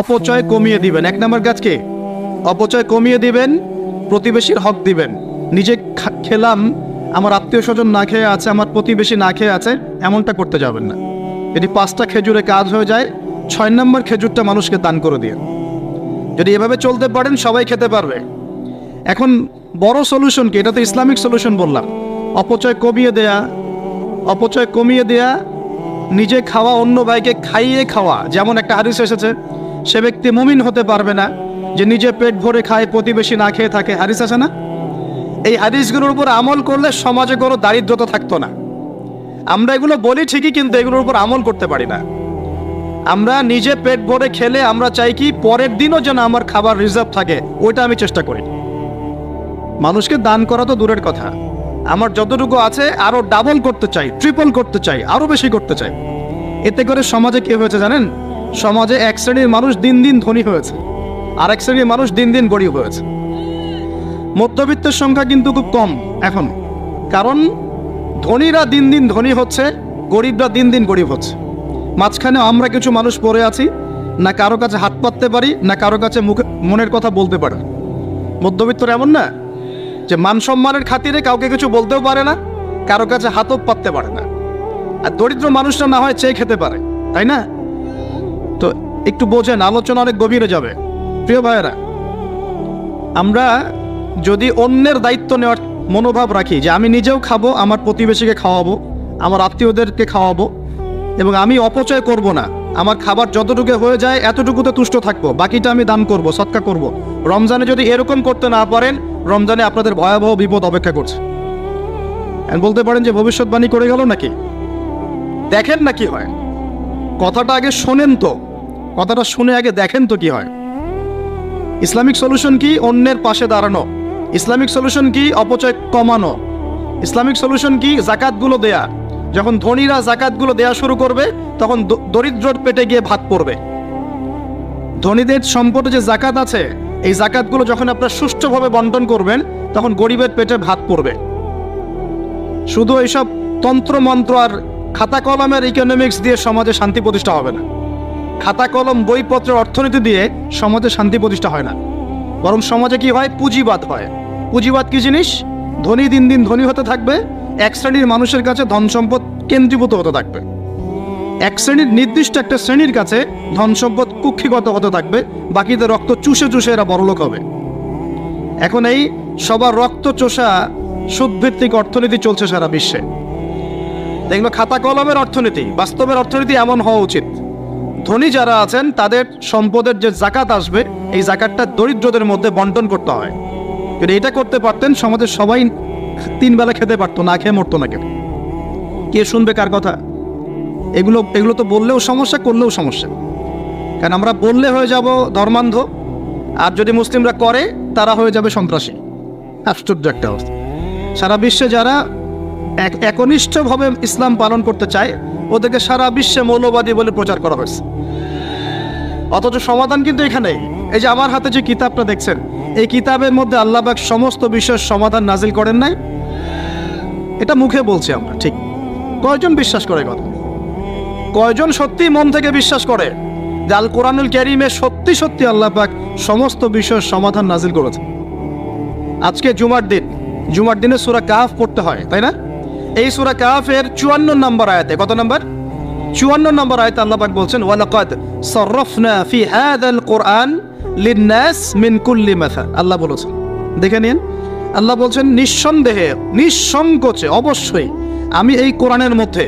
অপচয় কমিয়ে দিবেন। এক নম্বর কাজ কি? অপচয় কমিয়ে দিবেন, প্রতিবেশীর হক দিবেন। নিজে খেলাম, আমার আত্মীয় স্বজন না খেয়ে আছে, আমার প্রতিবেশী না খেয়ে আছে, এমনটা করতে যাবেন না। যদি পাঁচটা খেজুরে কাজ হয়ে যায়, ছয় নম্বর খেজুরটা মানুষকে দান করে দিয়ে। যদি এভাবে চলতে পারেন, সবাই খেতে পারবে। এখন বড় সলিউশন কি? এটা তো ইসলামিক সলিউশন বললাম। অপচয় কমিয়ে দেয়া, অপচয় কমিয়ে দেয়া, নিজে খাওয়া, অন্য ভাইকে খাইয়ে খাওয়া, যেমন একটা হাদিস এসেছে সে ব্যক্তি মুমিন হতে পারবে না যে নিজে পেট ভরে খায়, প্রতিবেশী না খেয়ে থাকে। হাদিস আছে না? এই হাদিসগুলোর উপর আমল করলে সমাজে কোনো দারিদ্রতা থাকতো না। আমরা এগুলো বলি ঠিকই, কিন্তু এগুলোর উপর আমল করতে পারি না। আমরা নিজে পেট ভরে খেলে আমরা চাই কি পরের দিনও যেন আমার খাবার রিজার্ভ থাকে, ওইটা আমি চেষ্টা করি। মানুষকে দান করা তো দূরের কথা। আমার যতটুকু আছে, আরও ডাবল করতে চাই ট্রিপল করতে চাই, আরও বেশি করতে চাই। এতে করে সমাজে কি হয়েছে জানেন? সমাজে এক শ্রেণির মানুষ দিন দিন ধনী হয়েছে, আর এক শ্রেণির মানুষ দিন দিন গরিব হয়েছে। মধ্যবিত্তের সংখ্যা কিন্তু খুব কম এখন, কারণ ধনীরা দিন দিন ধনী হচ্ছে, গরিবরা দিন দিন গরিব হচ্ছে। মাঝখানে আমরা কিছু মানুষ পড়ে আছি, না কারও কাছে হাত পাততে পারি, না কারও কাছে মুখে, মনের কথা বলতে পারি। মধ্যবিত্তর এমন না যে মান সম্মানের খাতিরে কাউকে কিছু বলতেও পারে না, কারও কাছে হাতও পাততে পারে না। আর দরিদ্র মানুষরা না হয় চেয়ে খেতে পারে, তাই না? একটু বোঝেন, আলোচনা অনেক গভীরে যাবে। প্রিয় ভাইয়েরা, আমরা যদি অন্যের দায়িত্ব নেওয়ার মনোভাব রাখি যে আমি নিজেও খাব, আমার প্রতিবেশীকে খাওয়াবো, আমার আত্মীয়দেরকে খাওয়াবো, এবং আমি অপচয় করব না, আমার খাবার যতটুকু হয়ে যায় এতটুকুতে তুষ্ট থাকব, বাকিটা আমি দান করব, সৎকা করব। রমজানে যদি এরকম করতে না পারেন, রমজানে আপনাদের ভয়াবহ বিপদ অপেক্ষা করছে। বলতে পারেন যে ভবিষ্যৎবাণী করে গেল নাকি? দেখেন না কি হয়। কথাটা আগে শোনেন তো। কথাটা শুনে আগে দেখেন তো কি হয়। ইসলামিক সলিউশন কি? অন্যের পাশে দাঁড়ানো। ইসলামিক সলিউশন কি? অপচয় কমানো। ইসলামিক সলিউশন কি? জাকাতগুলো দেয়া। যখন ধনীরা জাকাতগুলো দেয়া শুরু করবে, তখন দরিদ্রর পেটে গিয়ে ভাত পড়বে। ধনীদের সম্পদে যে জাকাত আছে, এই জাকাতগুলো যখন আপনারা সুষ্ঠুভাবে বন্টন করবেন, তখন গরিবের পেটে ভাত পড়বে। শুধু এইসব তন্ত্র মন্ত্র আর খাতা কলমের ইকোনমিক্স দিয়ে সমাজে শান্তি প্রতিষ্ঠা হবে না। খাতা, কলম বইপত্রের অর্থনীতি দিয়ে সমাজে শান্তি প্রতিষ্ঠা হয় না। বরং সমাজে কি হয়? পুঁজিবাদ হয়। পুঁজিবাদ কি জিনিস? ধনী দিন দিন ধনী হতে থাকবে, এক শ্রেণির মানুষের কাছে ধন সম্পদ কেন্দ্রীভূত হতে থাকবে। এক শ্রেণির নির্দিষ্ট একটা শ্রেণির কাছে ধন সম্পদ কুক্ষিগত হতে থাকবে বাকিদের রক্ত চুষে চুষে এরা বড়লোক হবে। এখন এই সবার রক্ত চোষা সুদভিত্তিক অর্থনীতি চলছে সারা বিশ্বে। দেখল খাতা, কলমের অর্থনীতি, বাস্তবের অর্থনীতি এমন হওয়া উচিত। ধনী যারা আছেন, তাদের সম্পদের যে জাকাত আসবে, এই জাকাতটা দরিদ্রদের মধ্যে বন্টন করতে হয়। যদি এটা করতে পারতেন, সমাজের সবাই তিন বেলা খেতে পারতো, না খেয়ে মরতো না কেউ। কে শুনবে কার কথা? এগুলো এগুলো তো বললেও সমস্যা, করলেও সমস্যা। কারণ আমরা বললে হয়ে যাব ধর্মান্ধ, আর যদি মুসলিমরা করে, তারা হয়ে যাবে সন্ত্রাসী। আশ্চর্য একটা অবস্থা। সারা বিশ্বে যারা এক একনিষ্ঠভাবে ইসলাম পালন করতে চায়, ওদেরকে সারা বিশ্বে মৌলবাদী বলে প্রচার করা হয়েছে। অথচ সমাধান কিন্তু এখানে এই যে আমার হাতে যে কিতাবটা দেখছেন, এই কিতাবের মধ্যে আল্লাহবাক সমস্ত বিষয়ের সমাধান নাজিল করেন নাই? এটা মুখে বলছি আমরা, ঠিক। কয়জন বিশ্বাস করে কথা? কয়জন সত্যি মন থেকে বিশ্বাস করে যে আল কোরআনুল ক্যারিমে সত্যি সত্যি আল্লাহ পাক সমস্ত বিষয়ের সমাধান নাজিল করেছে? আজকে জুমার দিন, জুমার দিনে সুরা কাহাফ পড়তে হয়, তাই না? এই সুরা কাহাফের চুয়ান্ন নম্বর আয়াতে, কত নম্বর? চুয়ান্ন নম্বর আয়াতে আল্লাহ বলছেন, ওয়ালাকাদ সরফনা ফি হাদাল কোরআন লিন্নাস মিন কুল্লি আল্লাহ বলেছেন, দেখে নিন, আল্লাহ বলছেন, নিঃসন্দেহে, নিঃসংকোচে, অবশ্যই আমি এই কোরআনের মধ্যে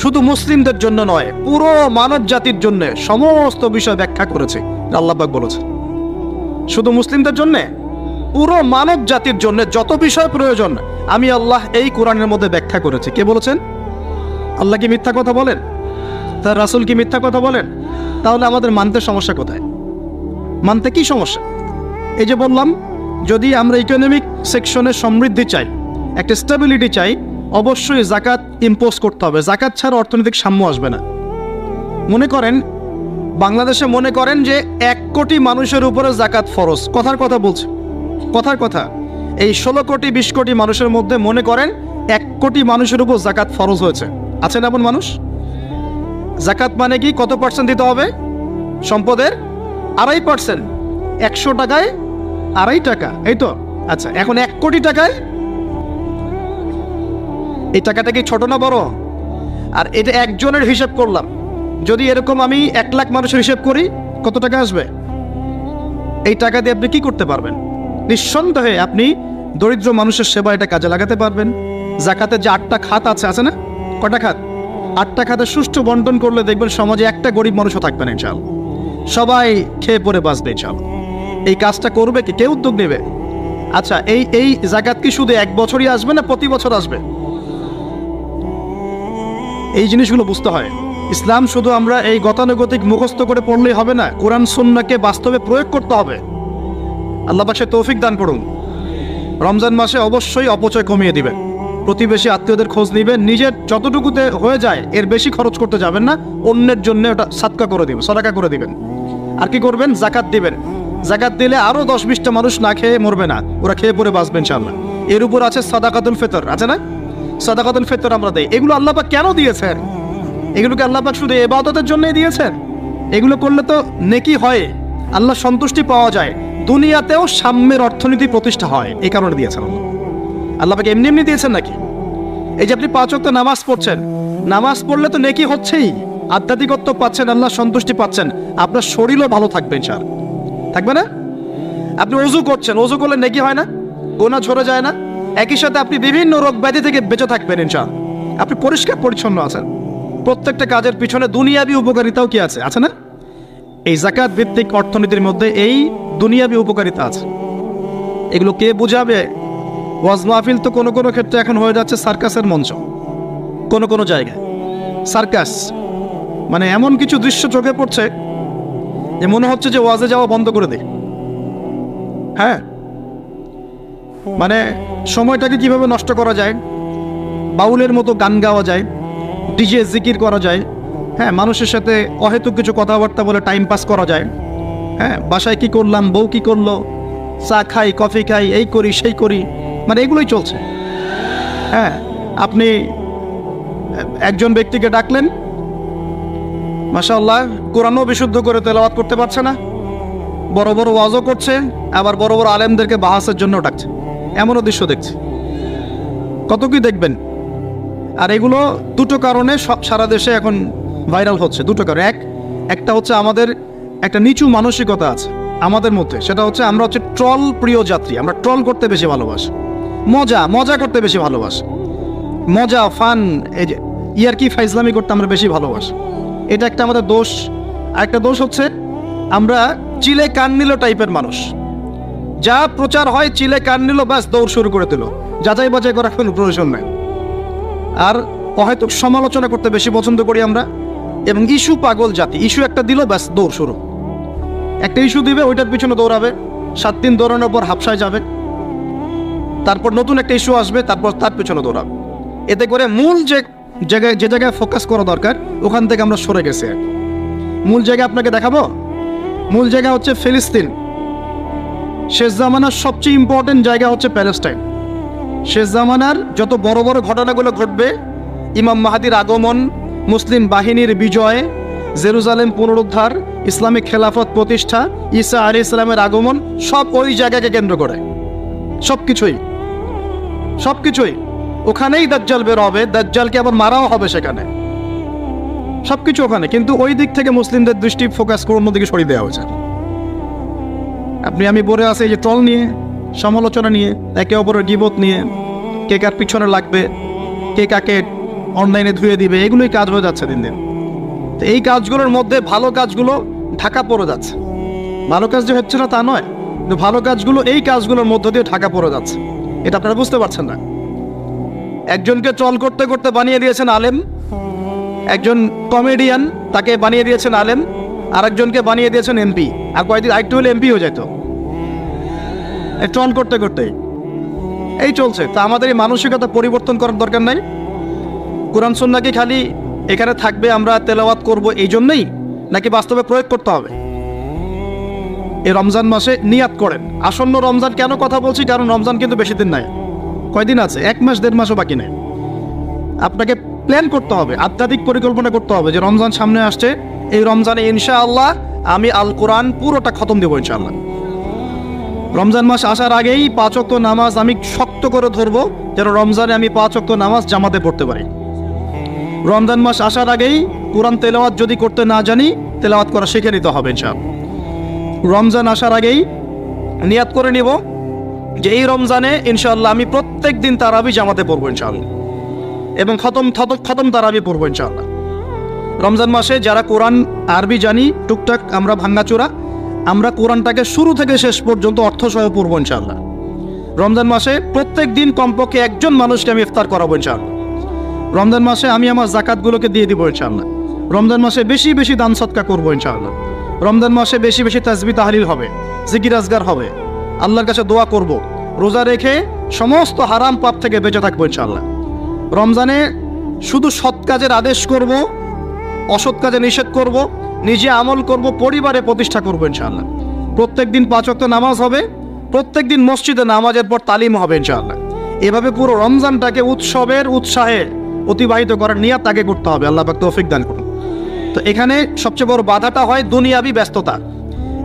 শুধু মুসলিমদের জন্য নয়, পুরো মানব জাতির জন্য সমস্ত বিষয় ব্যাখ্যা করেছে। আল্লাহ পাক বলেছেন, শুধু মুসলিমদের জন্য? পুরো মানব জাতির জন্য যত বিষয় প্রয়োজন আমি আল্লাহ এই কোরআনের মধ্যে ব্যাখ্যা করেছি। কে বলেছেন? আল্লাহ কি মিথ্যা কথা বলেন? তার রাসূল কি মিথ্যা কথা বলেন? তাহলে আমাদের মানতে সমস্যা কোথায়? মানতে কি সমস্যা? এই যে বললাম, যদি আমরা ইকোনমিক সেকশনে সমৃদ্ধি চাই, একটা স্টেবিলিটি চাই, অবশ্যই জাকাত ইম্পোজ করতে হবে। জাকাত ছাড়া অর্থনৈতিক সাম্য আসবে না। মনে করেন, বাংলাদেশে মনে করেন যে এক কোটি মানুষের উপরে জাকাত ফরজ। কথার কথা বলছে। কথার কথা। এই ষোলো কোটি, বিশ কোটি মানুষের মধ্যে মনে করেন এক কোটি মানুষের উপর জাকাত ফরজ হয়েছে। আছেন এমন মানুষ? জাকাত মানে কি? কত পার্সেন্ট দিতে হবে? সম্পদের? আড়াই পার্সেন্ট একশো টাকায় আড়াই টাকা, এই তো? আচ্ছা এখন এক কোটি টাকায়? এই টাকাটা কি ছোট না বড়? আর এটা একজনের হিসাব করলাম। যদি এরকম আমি এক লাখ মানুষের হিসাব করি, কত টাকা আসবে? এই টাকা দিয়ে আপনি কি করতে পারবেন? নিঃসন্দেহে আপনি দরিদ্র মানুষের সেবা এটা কাজে লাগাতে পারবেন। জাকাতে যে আটটা খাত আছে আছে না? কটা খাত? আটটা খাতে সুষ্ঠু বন্টন করলে দেখবেন সমাজে একটা গরিব মানুষও থাকবে না চাল সবাই খেয়ে পরে বাঁচবে চাল এই কাজটা করবে কি? কে উদ্যোগ নেবে? আচ্ছা এই এই জাকাত কি শুধু এক বছরই আসবে না প্রতি বছর আসবে? এই জিনিসগুলো বুঝতে হয়। ইসলাম শুধু আমরা এই গতানুগতিক মুখস্থ করে পড়লেই হবে না, কোরআন, সুন্নাকে বাস্তবে প্রয়োগ করতে হবে। আল্লাহ পাশে তৌফিক দান করুন। রমজান মাসে অবশ্যই অপচয় কমিয়ে দিবেন। প্রতিবেশী আত্মীয়দের খোঁজ নিবেন, নিজের যতটুকুতে হয়ে যায় এর বেশি খরচ করতে যাবেন না, অন্যের জন্য ওটা সাতকা করে দিবেন, সদাকা করে দিবেন। আর কি করবেন? জাকাত দিবেন। জাকাত দিলে আরও দশ বিশটা মানুষ না খেয়ে মরবে না, ওরা খেয়ে পরে বাঁচবে ইনশাল্লাহ এর উপর আছে সাদাকাতুল ফেতর, আছে না? সাদাকাতুল ফেতর আমরা দেই। এগুলো আল্লাহ পাক কেন দিয়েছেন? এগুলোকে আল্লাহ পাক শুধু এবাদতের জন্যই দিয়েছেন? এগুলো করলে তো নেকি হয়। আল্লাহ সন্তুষ্টি পাওয়া যায়। দুনিয়াতেও সাম্যের অর্থনীতি প্রতিষ্ঠা হয়, এই কারণে দিয়েছেন আল্লাহ। আল্লাহ পাকে এমনি এমনি দিয়েছেন নাকি? এই যে আপনি পাঁচ ওয়াক্ত নামাজ পড়ছেন, নামাজ পড়লে তো নেকি হচ্ছেই। আধ্যাত্মিকত্ব পাচ্ছেন, আল্লাহ সন্তুষ্টি পাচ্ছেন। আপনার শরীরও ভালো থাকবে স্যার থাকবে না? আপনি অজু করছেন, অজু করলে নেকি হয় না? গোনা ঝরে যায় না? একই সাথে আপনি বিভিন্ন রোগ ব্যাধি থেকে বেঁচে থাকবেন ইনশাল আপনি পরিষ্কার পরিচ্ছন্ন আছেন। প্রত্যেকটা কাজের পিছনে দুনিয়াবি উপকারিতাও কি আছে? আছে না? এই জাকাত ভিত্তিক অর্থনীতির মধ্যে এই দুনিয়াবি উপকারিতা আছে। এগুলো কে বুঝাবে? ওয়াজ মাহফিল তো কোনো কোনো ক্ষেত্রে এখন হয়ে যাচ্ছে সার্কাসের মঞ্চ। কোনো কোনো জায়গায়। সার্কাস মানে এমন কিছু দৃশ্য চোখে পড়ছে যে মনে হচ্ছে যে ওয়াজে যাওয়া বন্ধ করে দে। হ্যাঁ? মানে সময়টাকে কীভাবে নষ্ট করা যায়? বাউলের মতো গান গাওয়া যায়, ডিজে জিকির করা যায় হ্যাঁ মানুষের সাথে অহেতুক কিছু কথাবার্তা বলে টাইম পাস করা যায়। হ্যাঁ বাসায় কি করলাম, বউ কি করল, চা খাই কফি খাই, এই করি, সেই করি মানে এগুলোই চলছে। হ্যাঁ আপনি একজন ব্যক্তিকে ডাকলেন, মাশাআল্লাহ, কোরআনও বিশুদ্ধ করে তেলাওয়াত করতে পারছে না, বড় বড় ওয়াজও করছে, আবার বড় বড় আলেমদেরকে বাহাসের জন্য ডাকছে। এমনও দৃশ্য দেখছি। কত কি দেখবেন? আর এগুলো দুটো কারণে সব সারা দেশে এখন ভাইরাল হচ্ছে দুটো কারণ এক। একটা হচ্ছে আমাদের একটা নিচু মানসিকতা আছে আমাদের মধ্যে, সেটা হচ্ছে আমরা হচ্ছে ট্রল প্রিয় যাত্রী, আমরা ট্রল করতে বেশি ভালোবাসি। মজা মজা করতে বেশি ভালোবাসি। মজা, ফান, এই যে ইয়ার কি ফাইজলামি করতে আমরা বেশি ভালোবাসি। এটা একটা আমাদের দোষ। আর একটা দোষ হচ্ছে আমরা চিলে কান নিল টাইপের মানুষ। যা প্রচার হয় চিলে কান নিল, ব্যাস দৌড় শুরু করে দিল। যাচাই বাছাই করার কোনো প্রয়োজন নেই। আর হয়তো সমালোচনা করতে বেশি পছন্দ করি আমরা। এবং ইস্যু পাগল জাতি। ইস্যু একটা দিল, ব্যাস, দৌড় শুরু। একটা ইস্যু দিবে, ওইটার পিছনে দৌড়াবে। সাত দিন দৌড়ানোর পর হাফসায় যাবে। তারপর নতুন একটা ইস্যু আসবে, তারপর তার পিছনে দৌড়াবে। এতে করে মূল যে জায়গায় যে জায়গায় ফোকাস করা দরকার, ওখান থেকে আমরা সরে গেছি। মূল জায়গা আপনাকে দেখাবো? মূল জায়গা হচ্ছে ফিলিস্তিন। শেষ জামানার সবচেয়ে ইম্পর্টেন্ট জায়গা হচ্ছে প্যালেস্টাইন। শেষ জামানার যত বড় বড় ঘটনাগুলো ঘটবে, ইমাম মাহাদির আগমন মুসলিম বাহিনীর বিজয় জেরুজালেম পুনরুদ্ধার ইসলামিক খেলাফত প্রতিষ্ঠা, ঈসা আলী ইসলামের আগমন সব ওই জায়গাকে কেন্দ্র করে। সব কিছুই সব কিছুই ওখানেই দাজ্জাল বের হবে, দাজ্জালকে আবার মারাও হবে সেখানে। সব কিছু ওখানে, কিন্তু ওই দিক থেকে মুসলিমদের দৃষ্টি ফোকাস করে অন্যদিকে সরিয়ে দেওয়া হয়েছে। আপনি, আমি বলে আছে যে ট্রল নিয়ে, সমালোচনা নিয়ে, একে অপরের গিবত নিয়ে, কে কার পিছনে লাগবে, কে কাকে অনলাইনে ধুয়ে দিবে, এগুলোই কাজ হয়ে যাচ্ছে দিন দিন। তো এই কাজগুলোর মধ্যে ভালো কাজগুলো ঢাকা পড়ে যাচ্ছে। ভালো কাজ যে হচ্ছে না তা নয়, কিন্তু ভালো কাজগুলো এই কাজগুলোর মধ্য দিয়ে ঢাকা পড়ে যাচ্ছে। এটা আপনারা বুঝতে পারছেন না। একজনকে ট্রল করতে করতে বানিয়ে দিয়েছেন আলেম, একজন কমেডিয়ান তাকে বানিয়ে দিয়েছেন আলেম আর একজনকে বানিয়ে দিয়েছেন এমপি। আর কয়েকদিন আরেকটু হলে এমপি হয়ে যেত ট্রল করতে করতে এই চলছে। তা আমাদের এই মানসিকতা পরিবর্তন করার দরকার নাই। কোরআন সন্না কি খালি এখানে থাকবে, আমরা তেলাওয়াত করব এই জন্যই? নাকি বাস্তবে প্রয়োগ করতে হবে? এই রমজান মাসে নিয়াত করেন। আসন্ন রমজান কেন কথা বলছি? কারণ রমজান কিন্তু বেশি দিন নাই। কয়দিন আছে? এক মাস, দেড় মাসও বাকি নেই। আপনাকে প্ল্যান করতে হবে, আধ্যাত্মিক পরিকল্পনা করতে হবে যে রমজান সামনে আসছে। এই রমজানে ইনশাআল্লাহ আমি আল কোরআন পুরোটা খতম দেবো ইনশাল্লাহ রমজান মাস আসার আগেই পাঁচ ওয়াক্ত নামাজ আমি শক্ত করে ধরবো, যেন রমজানে আমি পাঁচ ওয়াক্ত নামাজ জামাতে পড়তে পারি। রমজান মাস আসার আগেই কোরআন তেলাওয়াত যদি করতে না জানি, তেলাওয়াত করা শিখে নিতে হবে ইনশাআল্লাহ। রমজান আসার আগেই নিয়াত করে নিব যে এই রমজানে ইনশাআল্লাহ আমি প্রত্যেক দিন তারাবি জামাতে পড়ব ইনশাআল্লাহ। এবং খতম খতম তারাবি পড়ব ইনশাআল্লাহ। রমজান মাসে যারা কোরআন আরবি জানি, টুকটাক আমরা ভাঙ্গাচোরা আমরা কোরআনটাকে শুরু থেকে শেষ পর্যন্ত অর্থসহ পড়ব ইনশাআল্লাহ। রমজান মাসে প্রত্যেক দিন কমপক্ষে একজন মানুষকে আমি ইফতার করাবো ইনশাআল্লাহ। রমজান মাসে আমি আমার জাকাতগুলোকে দিয়ে দিব ইনশাআল্লাহ। রমজান মাসে বেশি বেশি দান সৎকা করব ইনশাআল্লাহ। রমজান মাসে বেশি বেশি তাজবি তাহলিল হবে জিকির আজগার হবে। আল্লাহর কাছে দোয়া করব, রোজা রেখে সমস্ত হারাম পাপ থেকে বেঁচে থাকব ইনশাআল্লাহ। রমজানে শুধু সৎ কাজের আদেশ করব, অসৎ কাজে নিষেধ করব, নিজে আমল করব, পরিবারে প্রতিষ্ঠা করব ইনশাআল্লাহ। প্রত্যেক দিন পাঁচ ওয়াক্ত নামাজ হবে প্রত্যেক দিন মসজিদে নামাজের পর তালিম হবে ইনশাআল্লাহ। এভাবে পুরো রমজানটাকে উৎসবের উৎসাহে অতিবাহিত করার নিয়াত তাকে করতে হবে। আল্লাহ পাক তৌফিক দান করুন। তো এখানে সবচেয়ে বড় বাধাটা হয় দুনিয়াবি ব্যস্ততা।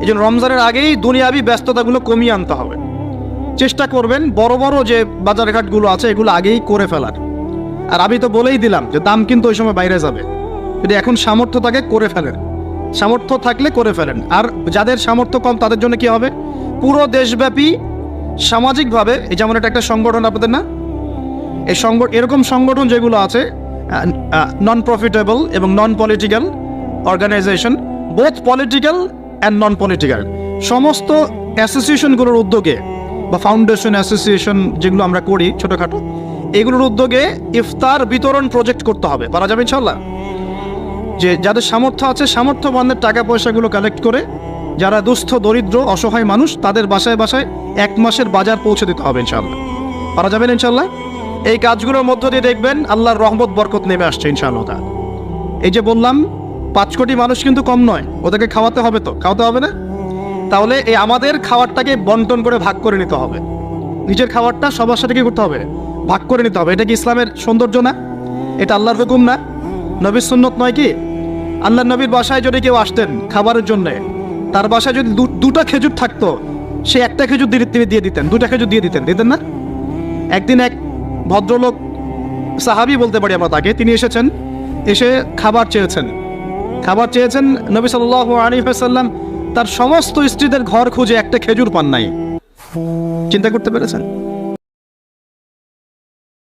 এই জন্য রমজানের আগেই দুনিয়াবি ব্যস্ততাগুলো কমিয়ে আনতে হবে। চেষ্টা করবেন বড় বড় যে বাজারঘাটগুলো আছে, এগুলো আগেই করে ফেলার। আর আমি তো বলেই দিলাম যে দাম কিন্তু ওই সময় বাইরে যাবে। যদি এখন সামর্থ্য থাকে, করে ফেলেন। সামর্থ্য থাকলে করে ফেলেন। আর যাদের সামর্থ্য কম, তাদের জন্য কি হবে? পুরো দেশব্যাপী সামাজিকভাবে, এই যেমন এটা একটা সংগঠন আপনাদের না? এই সংগ এরকম সংগঠন যেগুলো আছে নন প্রফিটেবল এবং non political organisation both political and non political সমস্ত অ্যাসোসিয়েশনগুলোর উদ্যোগে বা ফাউন্ডেশন অ্যাসোসিয়েশন যেগুলো আমরা করি ছোটোখাটো, এগুলোর উদ্যোগে ইফতার বিতরণ প্রজেক্ট করতে হবে। পারা যাবে ইনশাল্লাহ যে যাদের সামর্থ্য আছে, সামর্থ্যবানদের টাকা পয়সাগুলো কালেক্ট করে, যারা দুস্থ, দরিদ্র, অসহায় মানুষ, তাদের বাসায় বাসায় এক মাসের বাজার পৌঁছে দিতে হবে ইনশাল্লাহ পারা যাবেন ইনশাল্লাহ এই কাজগুলোর মধ্য দিয়ে দেখবেন আল্লাহর রহমত, বরকত নেমে আসছে ইনশাআল্লাহ এই যে বললাম, পাঁচ কোটি মানুষ কিন্তু কম নয়, ওদেরকে খাওয়াতে হবে তো, খাওয়াতে হবে না? তাহলে এই আমাদের খাবারটাকে বন্টন করে ভাগ করে নিতে হবে। নিজের খাবারটা সবার সাথে কি করতে হবে? ভাগ করে নিতে হবে। এটা কি ইসলামের সৌন্দর্য না? এটা আল্লাহর হুকুম না? নবীর সুন্নত নয় কি? আল্লাহ নবীর বাসায় যদি কেউ আসতেন খাবারের জন্যে, তার বাসায় যদি দুটা খেজুর থাকতো, সে একটা খেজুর দিয়ে দিয়ে দিতেন, দুটা খেজুর দিয়ে দিতেন দিতেন না? একদিন এক ভদ্রলোক সাহাবি বলতে পারি আমরা তাকে। তিনি এসেছেন, এসে খাবার চেয়েছেন। খাবার চেয়েছেন, নবী সাল আলিফাল্লাম তার সমস্ত স্ত্রীদের ঘর খুঁজে একটা খেজুর পান নাই। চিন্তা করতে পেরেছেন?